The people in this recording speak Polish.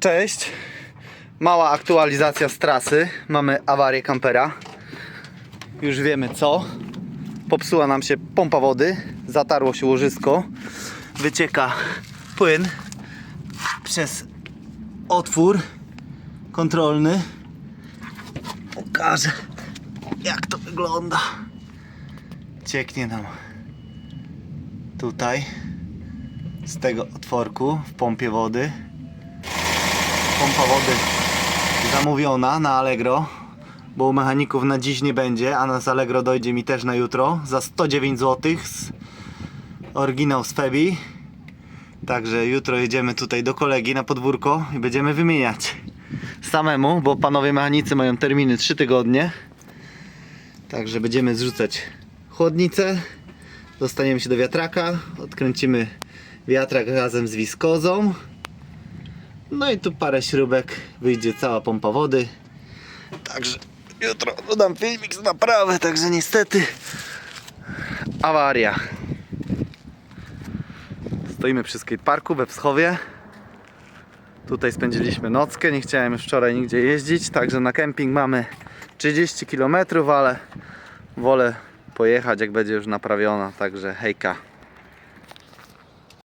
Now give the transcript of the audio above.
Cześć. Mała aktualizacja z trasy. Mamy awarię kampera. Już wiemy co. Popsuła nam się pompa wody, zatarło się łożysko, wycieka płyn przez otwór kontrolny. Pokażę jak to wygląda. Cieknie nam tutaj z tego otworku w pompie wody. Pompa wody zamówiona na Allegro, bo u mechaników na dziś nie będzie, a na z Allegro dojdzie mi też na jutro za 109 zł z oryginał z Febi. Także jutro jedziemy tutaj do kolegi na podwórko i będziemy wymieniać samemu, bo panowie mechanicy mają terminy 3 tygodnie. Także będziemy zrzucać chłodnicę, dostaniemy się do wiatraka, odkręcimy wiatrak razem z wiskozą. No i tu parę śrubek, wyjdzie cała pompa wody. Także jutro dodam filmik z naprawy, także niestety awaria. Stoimy przy skateparku we Wschowie. Tutaj spędziliśmy nockę, nie chciałem już wczoraj nigdzie jeździć, także na kemping mamy 30 km, ale wolę pojechać jak będzie już naprawiona, także hejka.